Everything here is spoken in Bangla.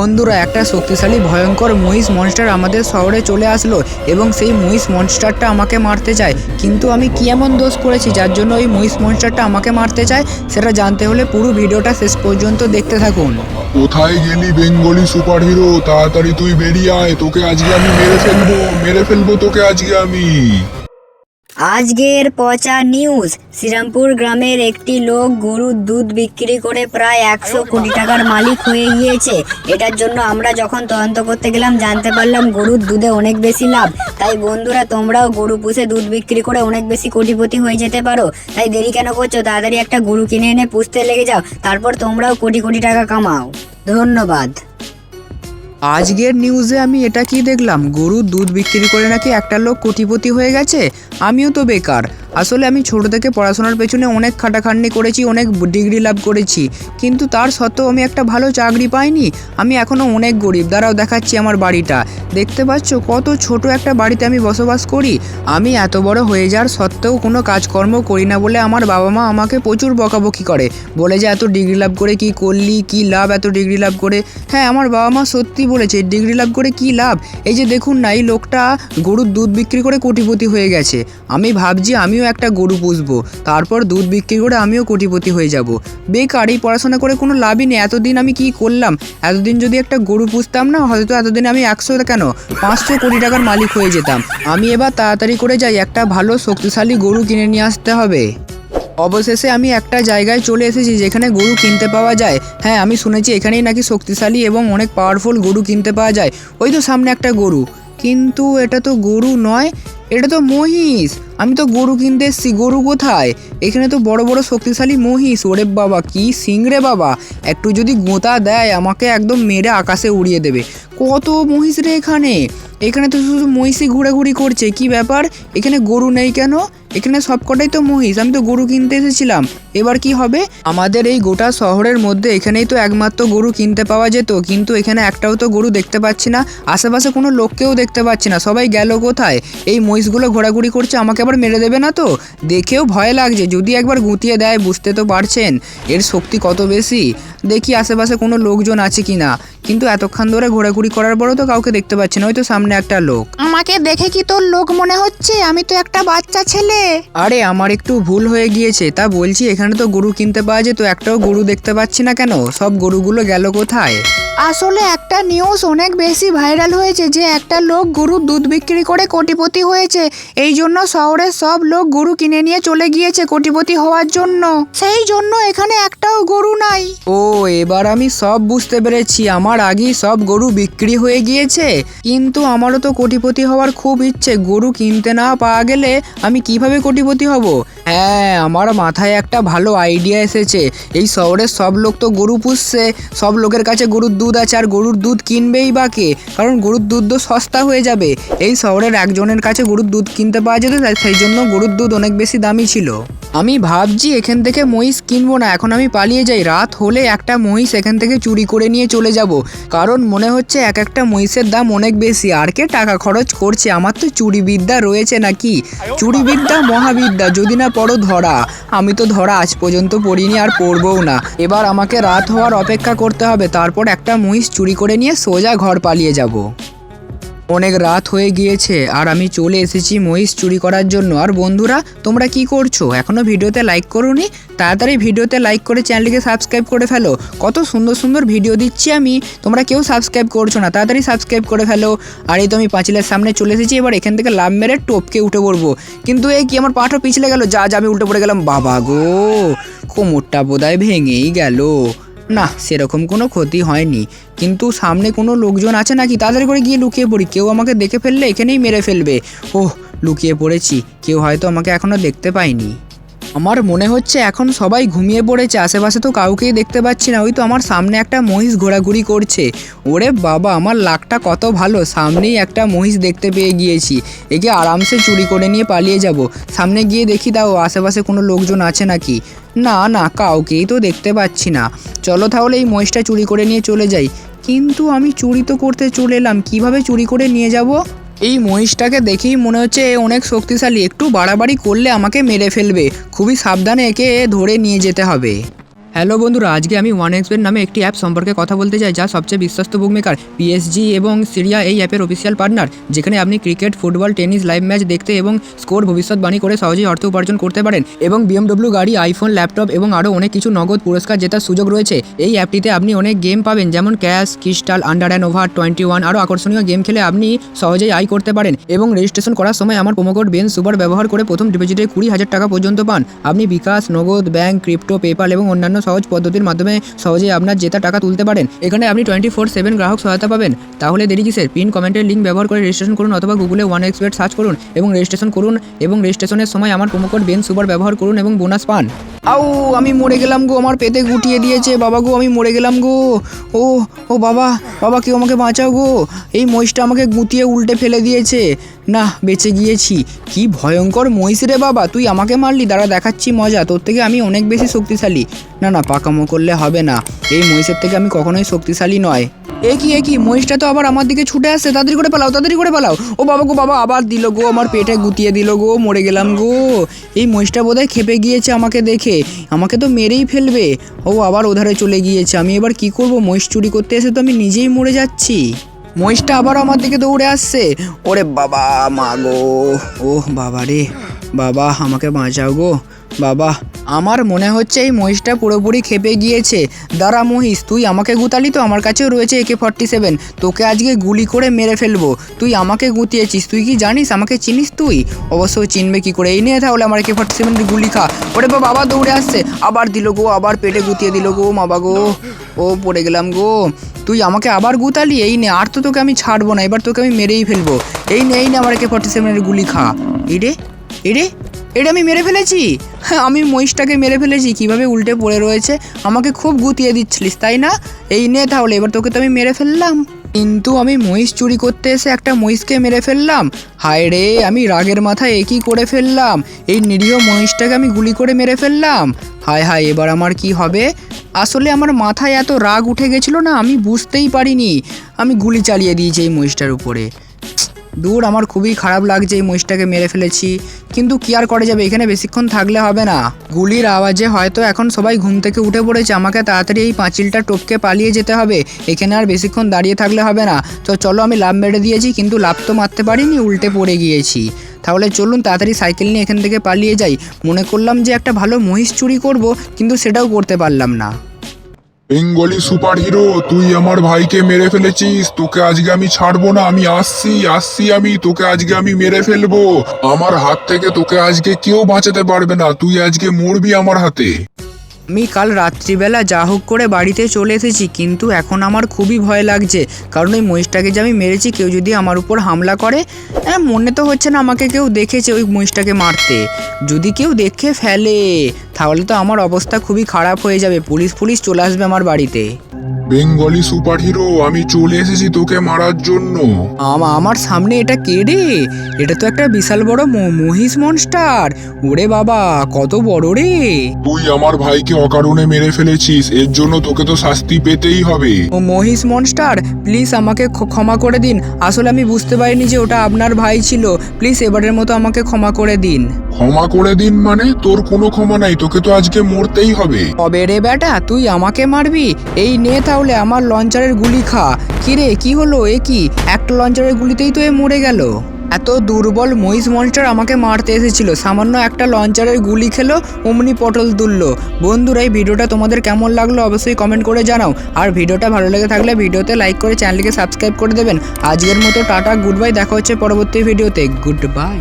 বন্ধুরা, একটা শক্তিশালী, ভয়ঙ্কর মহিষ মনস্টার আমাদের শহরে চলে আসলো এবং সেই মহিষ মনস্টারটা আমাকে মারতে চায়। কিন্তু আমি কি এমন দোষ করেছি যার জন্য ওই মহিষ মনস্টারটা আমাকে মারতে চায়, সেটা জানতে হলে পুরো ভিডিওটা শেষ পর্যন্ত দেখতে থাকুন। কোথায় গেলি বেঙ্গলি সুপার হিরো তাড়াতাড়ি তুই বেরিয়ে আয়, তোকে আজকে আমি মেরে ফেলব মেরে ফেলব তোকে আজকে আমি। আজকের পচা নিউজ, শ্রীরামপুর গ্রামের একটি লোক গরুর দুধ বিক্রি করে প্রায় একশো কোটি টাকার মালিক হয়ে গিয়েছে। এটার জন্য আমরা যখন তদন্ত করতে গেলাম, জানতে পারলাম গরুর দুধে অনেক বেশি লাভ। তাই বন্ধুরা, তোমরাও গরু পুষে দুধ বিক্রি করে অনেক বেশি কোটিপতি হয়ে যেতে পারো। তাই দেরি কেন করছ? তাড়াতাড়ি একটা গরু কিনে এনে পুষতে লেগে যাও। তারপর তোমরাও কোটি কোটি টাকা কামাও। ধন্যবাদ। আজকের নিউজে আমি এটা কি দেখলাম? গরুর দুধ বিক্রি করে নাকি একটা লোক কোটিপতি হয়ে গেছে? আমিও তো বেকার। আসলে আমি ছোট থেকে পড়াশোনার পেছনে অনেক খাটাখাটনি করেছি, অনেক ডিগ্রি লাভ করেছি। কিন্তু তার সত্ত্বেও আমি একটা ভালো চাকরি পাইনি। আমি এখনও অনেক গরিব। দ্বারাও দেখাচ্ছি আমার বাড়িটা। দেখতে পাচ্ছ কত ছোট একটা বাড়িতে আমি বসবাস করি। আমি এত বড় হয়ে যাওয়ার সত্ত্বেও কোনো কাজকর্ম করি না বলে আমার বাবা মা আমাকে প্রচুর বকাবকি করে। বলে যে, এত ডিগ্রি লাভ করে কি করলি? কি লাভ এত ডিগ্রি লাভ করে? হ্যাঁ আমার বাবা মা সত্যি বলেছে, ডিগ্রি লাভ করে কি লাভ? এই যে দেখুন না, এই লোকটা গরুর দুধ বিক্রি করে কোটিপতি হয়ে গেছে। আমি ভাবছি, আমিও একটা গরু পুষবো। তারপর দুধ বিক্রি করে আমিও কোটিপতি হয়ে যাব। বেকার, এই পড়াশোনা করে কোনো লাভই নেই। এতদিন আমি কি করলাম? এতদিন যদি একটা গরু পুষতাম না, হয়তো এতদিন আমি একশো কেন? পাঁচশো কোটি টাকার মালিক হয়ে যেতাম। আমি এবার তাড়াতাড়ি করে যাই, একটা ভালো শক্তিশালী গরু কিনে নিয়ে আসতে হবে। অবশেষে আমি একটা জায়গায় চলে এসেছি যেখানে গরু কিনতে পাওয়া যায়। হ্যাঁ আমি শুনেছি এখানেই নাকি শক্তিশালী এবং অনেক পাওয়ারফুল গরু কিনতে পাওয়া যায়। ওই তো সামনে একটা গরু। কিন্তু এটা তো গরু নয় এটা তো মহিষ। আমি তো গরু কিনতে এসেছি। গরু কোথায়? এখানে তো বড় বড় শক্তিশালী মহিষ। ওরে বাবা, কি সিংরে বাবা। একটু যদি গোঁতা দেয়, আমাকে একদম মেরে আকাশে উড়িয়ে দেবে। কত মহিষ রে এখানে? এখানে তো শুধু মহিষই ঘোরাঘুরি করছে। কি ব্যাপার? এখানে গরু নেই কেন? এখানে সবকটাই তো মহিষ। আমি তো গরু কিনতে এসেছিলাম। এবার কি হবে? আমাদের এই গোটা শহরের মধ্যে এখানেই তো একমাত্র গরু কিনতে পাওয়া যেত। কিন্তু এখানে একটাও তো গরু দেখতে পাচ্ছি না। আশেপাশে কোনো লোককেও দেখতে পাচ্ছি না। সবাই গেল কোথায়? এই মহিষগুলো ঘোরাঘুরি করছে, আমাকে আবার মেরে দেবে না তো? দেখেও ভয় লাগছে, যদি একবার গুঁতিয়ে দেয়, বুঝতে তো পারছেন। এর শক্তি কত বেশি? দেখি আশেপাশে কোনো লোকজন আছে কি না কিন্তু এতক্ষণ ধরে ঘোরাঘুরি করার পরও তো কাউকে দেখতে পাচ্ছি না ওই তো সামনে একটা লোক। আমাকে দেখে কি তোর লোক মনে হচ্ছে? আমি তো একটা বাচ্চা ছেলে। আরে আমার একটু ভুল হয়ে গিয়েছে তা বলছি এখানে তো গরু কিনতে পাওয়া যেত একটাও গরু দেখতে পাচ্ছি না কেন? সব গরুগুলো গেল কোথায়? আসলে একটা নিউজ অনেক বেশি ভাইরাল হয়েছে যে একটা লোক গরুর দুধ বিক্রি করে কোটিপতি হয়েছে। এই জন্য শহরের সব লোক গরু কিনে নিয়ে চলে গিয়েছে কোটিপতি হওয়ার জন্য। সেই জন্য এখানে একটাও গরু নাই। ও এবার আমি সব বুঝতে পেরেছি আমার আগেই সব গরু বিক্রি হয়ে গিয়েছে। কিন্তু আমারও তো কোটিপতি হওয়ার খুব ইচ্ছে। গরু কিনতে না পাওয়া গেলে আমি কীভাবে কোটিপতি হব? হ্যাঁ আমার মাথায় একটা ভালো আইডিয়া এসেছে। এই শহরের সব লোক তো গরু পুষছে। সব লোকের কাছে গরুর দুধ আছে আর গরুর দুধ কিনবেই বা কে কারণ গরুর দুধ তো সস্তা হয়ে যাবে। এই শহরের একজনের কাছে গরুর দুধ কিনতে পাওয়া যেত সেই জন্য গরুর দুধ অনেক বেশি দামি ছিল। আমি ভাবছি এখান থেকে মহিষ কিনবো না, এখন আমি পালিয়ে যাই। রাত হলে একটা মহিষ এখান থেকে চুরি করে নিয়ে চলে যাব। কারণ মনে হচ্ছে এক একটা মহিষের দাম অনেক বেশি। আর কে টাকা খরচ করছে? আমার তো চুরিবিদ্যা রয়েছে নাকি? চুরিবিদ্যা মহাবিদ্যা, যদি না পড়ো ধরা। আমি তো ধরা আজ পর্যন্ত পড়িনি আর পড়বও না। এবার আমাকে রাত হওয়ার অপেক্ষা করতে হবে, তারপর একটা মহিষ চুরি করে নিয়ে সোজা ঘর পালিয়ে যাব। অনেক রাত হয়ে গিয়েছে, আর আমি চলে এসেছি মহিষ চুরি করার জন্য। আর বন্ধুরা, তোমরা কি করছ? এখনও ভিডিওতে লাইক করোনি? তাড়াতাড়ি ভিডিওতে লাইক করে চ্যানেলটিকে সাবস্ক্রাইব করে ফেলো। কত সুন্দর সুন্দর ভিডিও দিচ্ছি আমি। তোমরা কেউ সাবস্ক্রাইব করছ না, তাড়াতাড়ি সাবস্ক্রাইব করে ফেলো। আর এই তো আমি পাঁচিলের সামনে চলে এসেছি, এবার এখান থেকে লাভ মেরে টপকে উঠে পড়ব। কিন্তু এই কি, আমার পাঠও পিছলে গেল? যা যা, আমি উল্টে পড়ে গেলাম। বাবা গো, কোমরটা বোধহয় ভেঙেই গেল। না, সেরকম কোনো ক্ষতি হয়নি। কিন্তু সামনে কোনো লোকজন আছে নাকি? তাদের করে গিয়ে লুকিয়ে পড়ি। কেউ আমাকে দেখে ফেললে এখানেই মেরে ফেলবে। ওহ, লুকিয়ে পড়েছি। কেউ হয়তো আমাকে এখনও দেখতে পায়নি। আমার মনে হচ্ছে এখন সবাই ঘুমিয়ে পড়েছে, আশেপাশে তো কাউকেই দেখতে পাচ্ছি না। ওই তো আমার সামনে একটা মহিষ ঘোরাঘুরি করছে। ওরে বাবা, আমার লাকটা কত ভালো। সামনেই একটা মহিষ দেখতে পেয়ে গিয়েছি। একে আরামসে চুরি করে নিয়ে পালিয়ে যাব। সামনে গিয়ে দেখি তাও আশেপাশে কোনো লোকজন আছে নাকি? না না, কাউকেই তো দেখতে পাচ্ছি না। চলো তাহলে এই মহিষটা চুরি করে নিয়ে চলে যাই। কিন্তু আমি চুরি তো করতে চলে এলাম। কীভাবে চুরি করে নিয়ে যাব? এই মহিষটাকে দেখেই মনে হচ্ছে এ অনেক শক্তিশালী। একটু বাড়াবাড়ি করলে আমাকে মেরে ফেলবে। খুবই সাবধানে একে ধরে নিয়ে যেতে হবে। হ্যালো বন্ধুরা, আজকে আমি ওয়ান এক্সপের নামে একটি অ্যাপ সম্পর্কে কথা বলতে চাই, যা সবচেয়ে বিশ্বস্ত বুকমেকার পিএসজি এবং সিরিয়া এই অ্যাপের অফিসিয়াল পার্টনার যেখানে আপনি cricket football tennis live match দেখতে এবং স্কোর ভবিষ্যৎবাণী করে সহজেই অর্থ উপার্জন করতে পারেন। এবং বিএমডব্লিউ গাড়ি আইফোন ল্যাপটপ এবং আরও অনেক কিছু নগদ পুরস্কার জেতার সুযোগ রয়েছে। এই অ্যাপটিতে আপনি অনেক গেম পাবেন, যেমন cash crystal under and over twenty one আরও আকর্ষণীয় গেম খেলে আপনি সহজেই আয় করতে পারেন। এবং রেজিস্ট্রেশন করার সময় আমার প্রোমোকোড বেন সুপার ব্যবহার করে প্রথম ডিপোজিটে কুড়ি হাজার টাকা পর্যন্ত পান। আপনি বিকাশ, নগদ ব্যাংক ক্রিপ্টো পেপাল এবং অন্যান্য সহজ পদ্ধতির মাধ্যমে সহজেই আপনার জেতা টাকা তুলতে পারেন। এখানে আপনি টোয়েন্টি ফোর সেভেন গ্রাহক সহায়তা পাবেন। তাহলে দেরি কিসের? পিন কমেন্টের লিঙ্ক ব্যবহার করে রেজিস্ট্রেশন করুন অথবা গুগলে ওয়ান এক্সপেট সার্চ করুন এবং রেজিস্ট্রেশন করুন এবং রেজিস্ট্রেশনের সময় আমার প্রোমোকোড বেন সুপার ব্যবহার করুন এবং বোনাস পান। আউ, আমি মরে গেলাম গো, আমার পেতে গুটিয়ে দিয়েছে, বাবা গো, আমি মরে গেলাম গো। ও ও বাবা বাবা কেউ আমাকে বাঁচাও গো। এই মহিষটা আমাকে গুটিয়ে উল্টে ফেলে দিয়েছে। না, বেঁচে গিয়েছি। কি ভয়ঙ্কর মহিষ রে বাবা, তুই আমাকে মারলি, দাঁড়া দেখাচ্ছি মজা, তোর থেকে আমি অনেক বেশি শক্তিশালী। না না, পাকামো করলে হবে না, এই মহিষের থেকে আমি কখনোই শক্তিশালী নয়। এ কি এ কি, মহিষটা তো আবার আমার দিকে ছুটে আসছে, তাড়াতাড়ি করে পালাও, তাড়াতাড়ি করে পালাও। ও বাবা গো, বাবা, আবার দিল গো, আমার পেটে গুতিয়ে দিল গো, মরে গেলাম গো। এই মহিষটা বোধহয় খেপে গিয়েছে আমাকে দেখে, আমাকে তো মেরেই ফেলবে। ও আবার ওধারে চলে গিয়েছে, আমি এবার কি করব? মহিষ চুরি করতে এসে তো আমি নিজেই মরে যাচ্ছি। মহিষটা আবার আমার দিকে দৌড়ে আসছে। ওরে বাবা, মা গো। ও বাবা রে। বাবা, আমাকে বাঁচাও গো। বাবা, আমার মনে হচ্ছে এই মহিষটা পুরোপুরি খেপে গিয়েছে। দাঁড়া মহিষ, তুই আমাকে গুতালি তো, আমার কাছেও রয়েছে একে ফর্টি সেভেন। তোকে আজকে গুলি করে মেরে ফেলব। তুই আমাকে গুতিয়েছিস, তুই কি জানিস? আমাকে চিনিস তুই? অবশ্য চিনবে কি করে? এই নিয়ে তাহলে আমার একে ফর্টি সেভেনের গুলি খা। ওরে বাবা দৌড়ে আসছে। আবার দিল গো, আবার পেটে গুতিয়ে দিল গো বাবা গো। ও পড়ে গেলাম গো। তুই আমাকে আবার গুতালি? এই নে, আর তো তোকে আমি ছাড়বো না, এবার তোকে আমি মেরেই ফেলব। এই নে এই নে আমার একে ফর্টি সেভেনের গুলি খা। এডে রে এটা আমি মেরে ফেলেছি? হ্যাঁ আমি মহিষটাকে মেরে ফেলেছি, কীভাবে উল্টে পড়ে রয়েছে? আমাকে খুব গুতিয়ে দিচ্ছিলিস, তাই না? এই নে তাহলে, এবার তোকে তো আমি মেরে ফেললাম। কিন্তু আমি মহিষ চুরি করতে এসে একটা মহিষকে মেরে ফেললাম। হায় রে, আমি রাগের মাথায় একই করে ফেললাম। এই নিরীহ মহিষটাকে আমি গুলি করে মেরে ফেললাম। হায় হায়, এবার আমার কি হবে? আসলে আমার মাথায় এত রাগ উঠে গেছিল না, আমি বুঝতেই পারিনি। আমি গুলি চালিয়ে দিয়েছি এই মহিষটার উপরে। দূর আমার খুবই খারাপ লাগছে এই মহিষটাকে মেরে ফেলেছি। কিন্তু কি আর করা যাবে? এখানে বেশিক্ষণ থাকলে হবে না। গুলির আওয়াজে হয়তো এখন সবাই ঘুম থেকে উঠে পড়েছে। আমাকে তাড়াতাড়ি এই পাঁচিলটা টপকে পালিয়ে যেতে হবে। এখানে আর বেশিক্ষণ দাঁড়িয়ে থাকলে হবে না। তো চলো আমি লাভ মেরে দিয়েছি, কিন্তু লাভ তো মারতে পারিনি, উল্টে পড়ে গিয়েছি। তাহলে চলুন তাড়াতাড়ি সাইকেল নিয়ে এখান থেকে পালিয়ে যাই। মনে করলাম যে একটা ভালো মহিষ চুরি করব, কিন্তু সেটাও করতে পারলাম না। বেঙ্গলি সুপার হিরো তুই আমার ভাইকে মেরে ফেলেছিস, তোকে আজকে আমি ছাড়বো না, আমি আসছি আসছি আমি, তোকে আজকে আমি মেরে ফেলব। আমার হাত থেকে তোকে আজকে কেউ বাঁচাতে পারবে না, তুই আজকে মরবি আমার হাতে। আমি কাল রাত্রিবেলা যা হোক করে বাড়িতে চলে এসেছি কিন্তু এখন আমার খুবই ভয় লাগছে। কারণ ওই মহিষটাকে যে আমি মেরেছি কেউ যদি আমার উপর হামলা করে হ্যাঁ, মনে তো হচ্ছে না আমাকে কেউ দেখেছে ওই মহিষটাকে মারতে। যদি কেউ দেখে ফেলে তাহলে তো আমার অবস্থা খুবই খারাপ হয়ে যাবে। পুলিশ পুলিশ চলে আসবে আমার বাড়িতে। বেঙ্গলি সুপার হিরো আমি চলে এসেছি তোকে মারার জন্য। আমা আমার সামনে এটা কে রে? এটা তো একটা বিশাল বড় ম- মহিষ মনস্টার ওরে বাবা কত বড় রে। তুই আমার ভাইকে অকারণে মেরে ফেলেছিস এর জন্য তোকে তো শাস্তি পেতেই হবে। ও মহিষ মনস্টার প্লিজ আমাকে ক্ষ- ক্ষমা করে দিন। আসলে আমি বুঝতে পারিনি যে ওটা আপনার ভাই ছিল। প্লিজ এবারের মতো আমাকে ক্ষমা করে দিন। ক্ষমা করে দিন মানে? তোর কোনো ক্ষমা নাই তোকে তো আজকে মরতেই হবে। তবে রে বেটা? তুই আমাকে মারবি? এই নে তাহলে আমার লঞ্চারের গুলি খা। কিরে কি হলো? এ কি? একটা লঞ্চারের গুলিতেই তো এ মরে গেল। এত দুর্বল মহিষ মনস্টার আমাকে মারতে এসেছিল। সামান্য একটা লঞ্চারের গুলি খেলো, অমনি পটল তুললো। বন্ধুরা, এই ভিডিওটা তোমাদের কেমন লাগল অবশ্যই কমেন্ট করে জানাও। আর ভিডিওটা ভালো লেগে থাকলে ভিডিওতে লাইক করে চ্যানেলকে সাবস্ক্রাইব করে দেবেন। আজকের মতো টাটা গুড বাই দেখা হচ্ছে পরবর্তী ভিডিওতে। Good bye